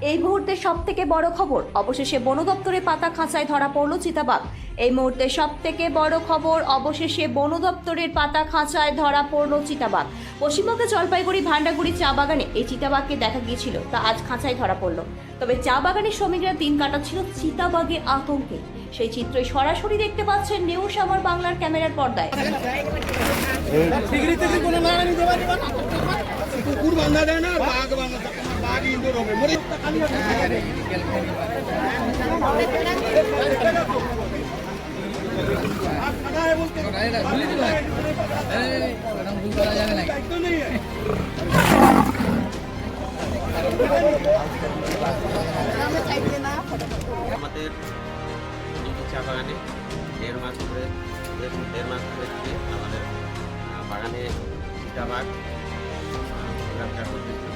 এই মুহূর্তে সব থেকে বড় খবর। অবশেষে বন দপ্তরের পাতা খাঁচায় ধরা পড়ল চিতাবাঘ। এই মুহূর্তে সব থেকে বড় খবর, অবশেষে বন দপ্তরের পাতা খাঁচায় ধরা পড়ল চিতাবাঘ। পশ্চিমবঙ্গের জলপাইগুড়ি ভান্ডাগুড়ি চা বাগানে এই চিতাবাঘকে দেখা গিয়েছিল। তা আজ খাঁচায় ধরা পড়ল। তবে চা বাগানের শ্রমিকরা দিন কাটাচ্ছিল চিতাবাঘের আতঙ্কে। সেই চিত্রই সরাসরি দেখতে পাচ্ছেন নিউজ আমার বাংলার ক্যামেরার পর্দায়। আমাদের চা বাগানে দেড় মাস ধরে দেড় মাস ধরে আমাদের বাগানে চিতাবাগ প্রোগ্রামটা করতেছে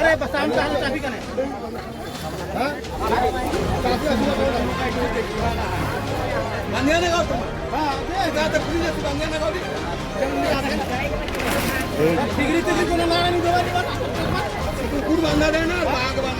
अरे बस आम चाल ट्रैफिक है हां बंदिया ने गाओ तुम हां ये गाते पुलिस से बंदिया ने गाओ डिग्री तो कोई ना नहीं दवा नहीं बात कुकुर बंदा है ना बाघ बंदा